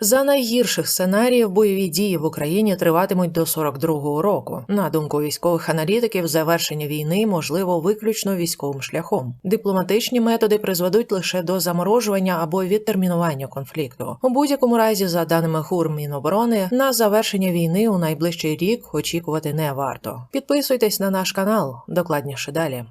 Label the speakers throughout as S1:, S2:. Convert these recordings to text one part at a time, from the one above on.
S1: За найгірших сценаріїв бойові дії в Україні триватимуть до 42-го року. На думку військових аналітиків, завершення війни можливо виключно військовим шляхом. Дипломатичні методи призведуть лише до заморожування або відтермінування конфлікту. У будь-якому разі, за даними ГУР Міноборони, на завершення війни у найближчий рік очікувати не варто. Підписуйтесь на наш канал, докладніше далі.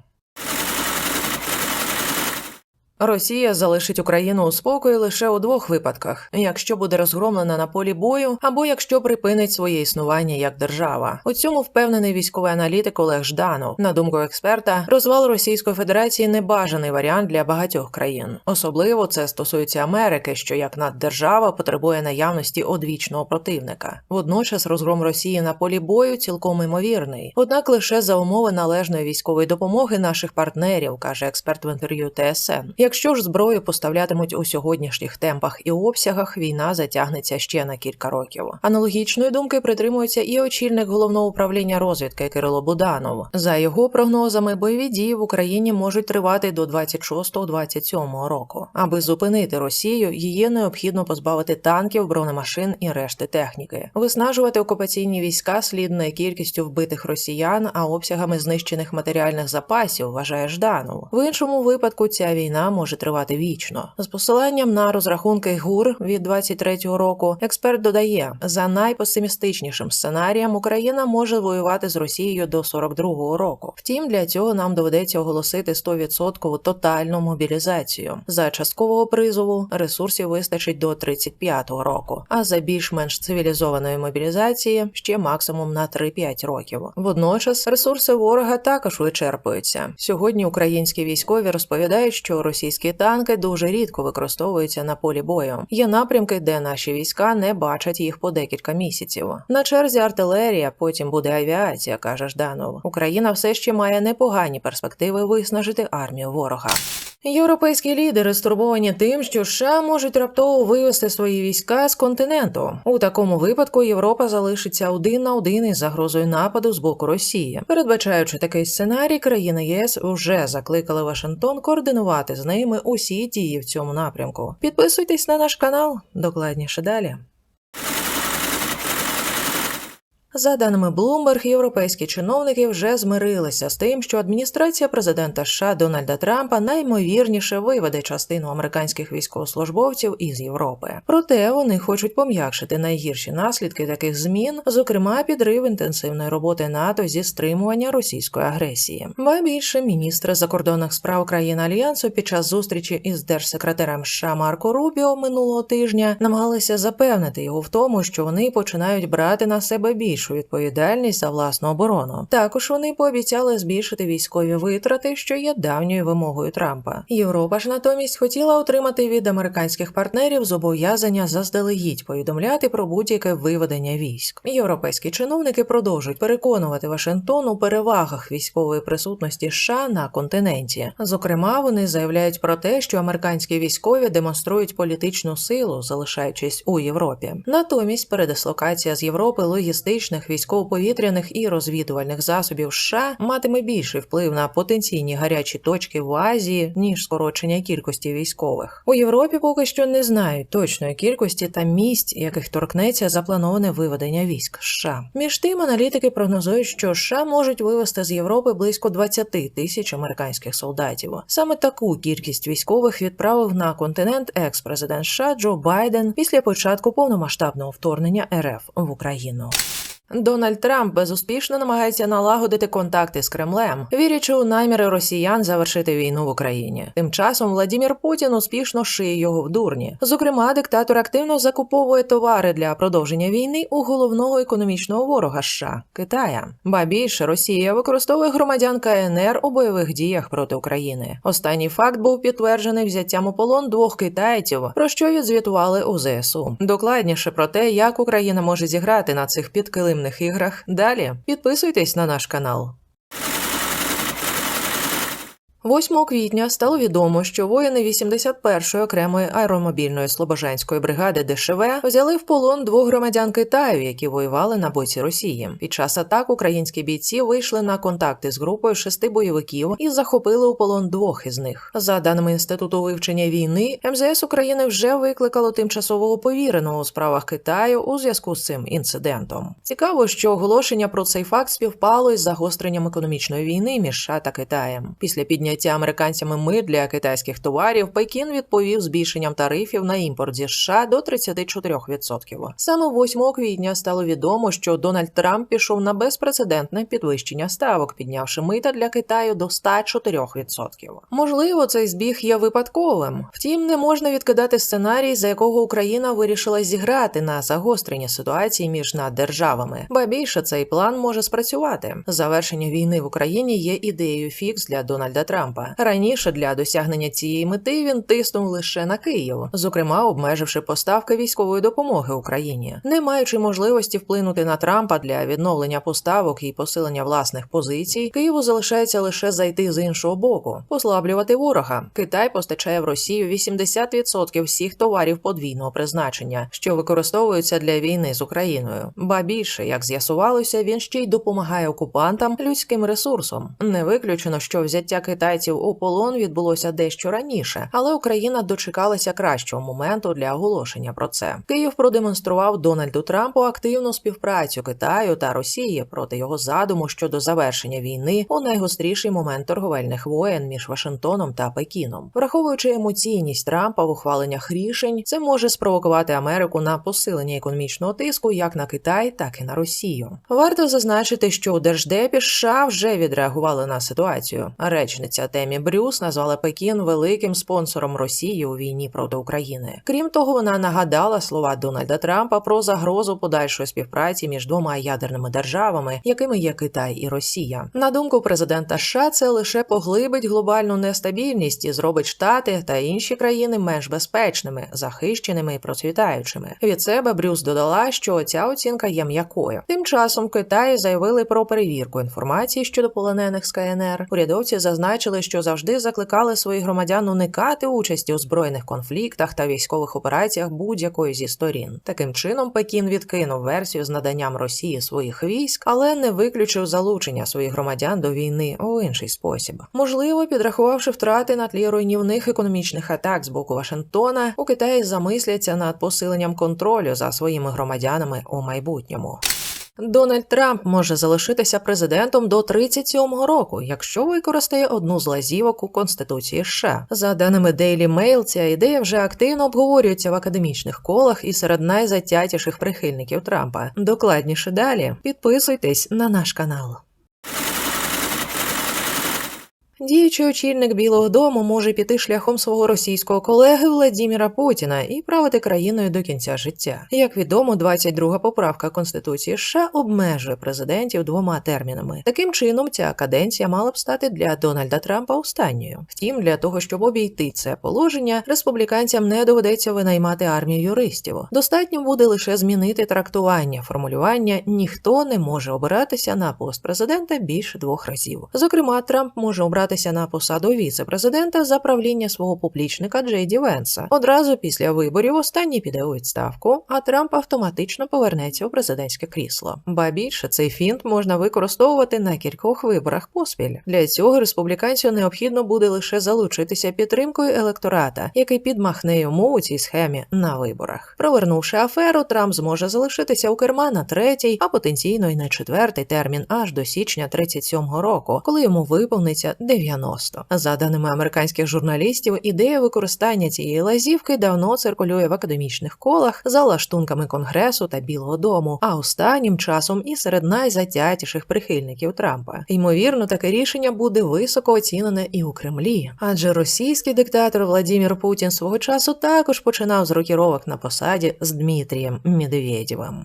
S1: Росія залишить Україну у спокої лише у двох випадках: якщо буде розгромлена на полі бою, або якщо припинить своє існування як держава. У цьому впевнений військовий аналітик Олег Жданов. На думку експерта, розвал Російської Федерації небажаний варіант для багатьох країн. Особливо це стосується Америки, що як наддержава потребує наявності одвічного противника. Водночас розгром Росії на полі бою цілком імовірний, однак лише за умови належної військової допомоги наших партнерів, каже експерт в інтерв'ю ТСН. Якщо ж зброю поставлятимуть у сьогоднішніх темпах і обсягах, війна затягнеться ще на кілька років. Аналогічної думки притримується і очільник головного управління розвідки Кирило Буданов. За його прогнозами, бойові дії в Україні можуть тривати до 26-27 року. Аби зупинити Росію, її необхідно позбавити танків, бронемашин і решти техніки. Виснажувати окупаційні війська слід не кількістю вбитих росіян, а обсягами знищених матеріальних запасів, вважає Жданов. В іншому випадку ця війна може тривати вічно. З посиланням на розрахунки ГУР від 23-го року, експерт додає, за найпесимістичнішим сценарієм Україна може воювати з Росією до 42-го року. Втім, для цього нам доведеться оголосити 100% тотальну мобілізацію. За часткового призову ресурсів вистачить до 35-го року, а за більш-менш цивілізованої мобілізації ще максимум на 3-5 років. Водночас ресурси ворога також вичерпуються. Сьогодні українські військові розповідають, що російські танки дуже рідко використовуються на полі бою. Є напрямки, де наші війська не бачать їх по декілька місяців. На черзі артилерія, потім буде авіація, каже Жданов. Україна все ще має непогані перспективи виснажити армію ворога. Європейські лідери стурбовані тим, що США можуть раптово вивести свої війська з континенту. У такому випадку Європа залишиться один на один із загрозою нападу з боку Росії. Передбачаючи такий сценарій, країни ЄС вже закликали Вашингтон координувати з ними усі дії в цьому напрямку. Підписуйтесь на наш канал, докладніше далі. За даними Bloomberg, європейські чиновники вже змирилися з тим, що адміністрація президента США Дональда Трампа наймовірніше виведе частину американських військовослужбовців із Європи. Проте вони хочуть пом'якшити найгірші наслідки таких змін, зокрема підрив інтенсивної роботи НАТО зі стримування російської агресії. Ба більше міністри закордонних справ країн альянсу під час зустрічі із держсекретарем США Марко Рубіо минулого тижня намагалися запевнити його в тому, що вони починають брати на себе більш більшу відповідальність за власну оборону. Також вони пообіцяли збільшити військові витрати, що є давньою вимогою Трампа. Європа ж натомість хотіла отримати від американських партнерів зобов'язання заздалегідь повідомляти про будь-яке виведення військ. Європейські чиновники продовжують переконувати Вашингтон у перевагах військової присутності США на континенті. Зокрема, вони заявляють про те, що американські військові демонструють політичну силу, залишаючись у Європі. Натомість передислокація з Європи логістичних військово-повітряних і розвідувальних засобів США матиме більший вплив на потенційні гарячі точки в Азії ніж скорочення кількості військових. У Європі поки що не знають точної кількості та місць, яких торкнеться заплановане виведення військ США. Між тим, аналітики прогнозують, що США можуть вивести з Європи близько 20 тисяч американських солдатів. Саме таку кількість військових відправив на континент екс-президент США Джо Байден після початку повномасштабного вторгнення РФ в Україну. Дональд Трамп безуспішно намагається налагодити контакти з Кремлем, вірячи у наміри росіян завершити війну в Україні. Тим часом Владімір Путін успішно шиє його в дурні. Зокрема, диктатор активно закуповує товари для продовження війни у головного економічного ворога США Китая. Ба більше Росія використовує громадян КНР у бойових діях проти України. Останній факт був підтверджений взяттям у полон двох китайців, про що відзвітували у ЗСУ. Докладніше про те, як Україна може зіграти на цих підкилимних іграх. Далі підписуйтесь на наш канал. 8 квітня стало відомо, що воїни 81-ї окремої аеромобільної слобожанської бригади ДШВ взяли в полон двох громадян Китаю, які воювали на боці Росії. Під час атак українські бійці вийшли на контакти з групою шести бойовиків і захопили у полон двох із них. За даними інституту вивчення війни, МЗС України вже викликало тимчасового повіреного у справах Китаю у зв'язку з цим інцидентом. Цікаво, що оголошення про цей факт співпало із загостренням економічної війни між США та Китаєм. Після підняття американцями мит для китайських товарів Пекін відповів збільшенням тарифів на імпорт зі США до 34%. Саме 8 квітня стало відомо, що Дональд Трамп пішов на безпрецедентне підвищення ставок, піднявши мита для Китаю до 104%. Можливо, цей збіг є випадковим. Втім, не можна відкидати сценарій, за якого Україна вирішила зіграти на загострення ситуації між наддержавами. Ба більше цей план може спрацювати. Завершення війни в Україні є ідеєю фікс для Дональда Трампа. Раніше для досягнення цієї мети він тиснув лише на Київ, зокрема обмеживши поставки військової допомоги Україні, не маючи можливості вплинути на Трампа для відновлення поставок і посилення власних позицій. Києву залишається лише зайти з іншого боку, послаблювати ворога. Китай постачає в Росію 80% всіх товарів подвійного призначення, що використовуються для війни з Україною. Ба більше, як з'ясувалося, він ще й допомагає окупантам людським ресурсом. Не виключено, що взяття китайців у полон відбулося дещо раніше, але Україна дочекалася кращого моменту для оголошення про це. Київ продемонстрував Дональду Трампу активну співпрацю Китаю та Росії проти його задуму щодо завершення війни у найгостріший момент торговельних воєн між Вашингтоном та Пекіном, враховуючи емоційність Трампа в ухваленнях рішень, це може спровокувати Америку на посилення економічного тиску як на Китай, так і на Росію. Варто зазначити, що у держдепі США вже відреагували на ситуацію. Речниця Темі Брюс назвала Пекін великим спонсором Росії у війні проти України. Крім того, вона нагадала слова Дональда Трампа про загрозу подальшої співпраці між двома ядерними державами, якими є Китай і Росія. На думку президента США, це лише поглибить глобальну нестабільність і зробить штати та інші країни менш безпечними, захищеними і процвітаючими. Від себе Брюс додала, що ця оцінка є м'якою. Тим часом в Китаї заявили про перевірку інформації щодо полонених з КНР. Урядовці зазначили, що завжди закликали своїх громадян уникати участі у збройних конфліктах та військових операціях будь-якої зі сторін. Таким чином, Пекін відкинув версію з наданням Росії своїх військ, але не виключив залучення своїх громадян до війни у інший спосіб. Можливо, підрахувавши втрати на тлі руйнівних економічних атак з боку Вашингтона, у Китаї замисляться над посиленням контролю за своїми громадянами у майбутньому. Дональд Трамп може залишитися президентом до 37-го року, якщо використає одну з лазівок у Конституції США. За даними Daily Mail, ця ідея вже активно обговорюється в академічних колах і серед найзатятіших прихильників Трампа. Докладніше далі підписуйтесь на наш канал. Діючий очільник Білого Дому може піти шляхом свого російського колеги Владіміра Путіна і правити країною до кінця життя. Як відомо, 22 поправка Конституції США обмежує президентів двома термінами. Таким чином, ця каденція мала б стати для Дональда Трампа останньою. Втім, для того, щоб обійти це положення, республіканцям не доведеться винаймати армію юристів. Достатньо буде лише змінити трактування формулювання ніхто не може обиратися на пост президента більше двох разів. Зокрема, Трамп може обрати обиратися на посаду віце-президента за правління свого поплічника Джейді Венса. Одразу після виборів останній піде у відставку, а Трамп автоматично повернеться у президентське крісло. Ба більше цей фінт можна використовувати на кількох виборах поспіль. Для цього республіканцю необхідно буде лише залучитися підтримкою електората, який підмахне йому у цій схемі на виборах. Провернувши аферу, Трамп зможе залишитися у керма на третій, а потенційно й на четвертий термін аж до січня 37-го року, коли йому виповниться 90. За даними американських журналістів, ідея використання цієї лазівки давно циркулює в академічних колах за лаштунками Конгресу та Білого Дому, а останнім часом і серед найзатятіших прихильників Трампа. Ймовірно, таке рішення буде високо оцінене і у Кремлі, адже російський диктатор Владимир Путін свого часу також починав з рокіровок на посаді з Дмитрієм Медведєвим.